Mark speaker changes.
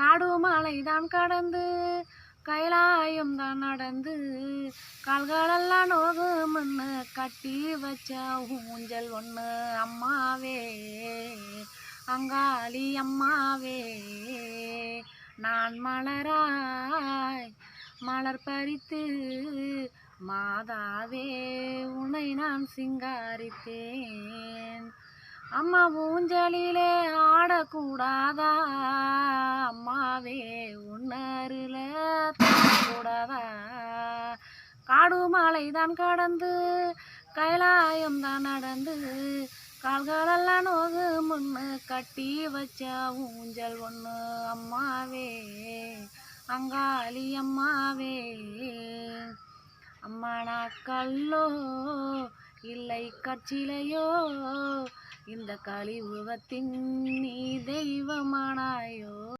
Speaker 1: காடும் மலைதான் கடந்து கைலாயம் தான் நடந்து. கால்களெல்லாம் நோகு மண்ணு கட்டி வச்ச ஊஞ்சல் ஒன்று அம்மாவே அங்காளி அம்மாவே. நான் மலராய் மலர் பறித்து மாதாவே உன்னை நான் சிங்காரித்தேன். அம்மா ஊஞ்சலிலே ஆடக்கூடாதா? உன்னருல கூடாதா காடு மாலை தான் கடந்து கைலாயம் தான் நடந்து. கால்களெல்லாம் நோகு முன்னு கட்டி வச்ச ஊஞ்சல் ஒன்று அம்மாவே அங்காளி அம்மாவே. அம்மானா கல்லோ இல்லை கச்சிலையோ இந்த கலியுகத்தின் நீ தெய்வம்.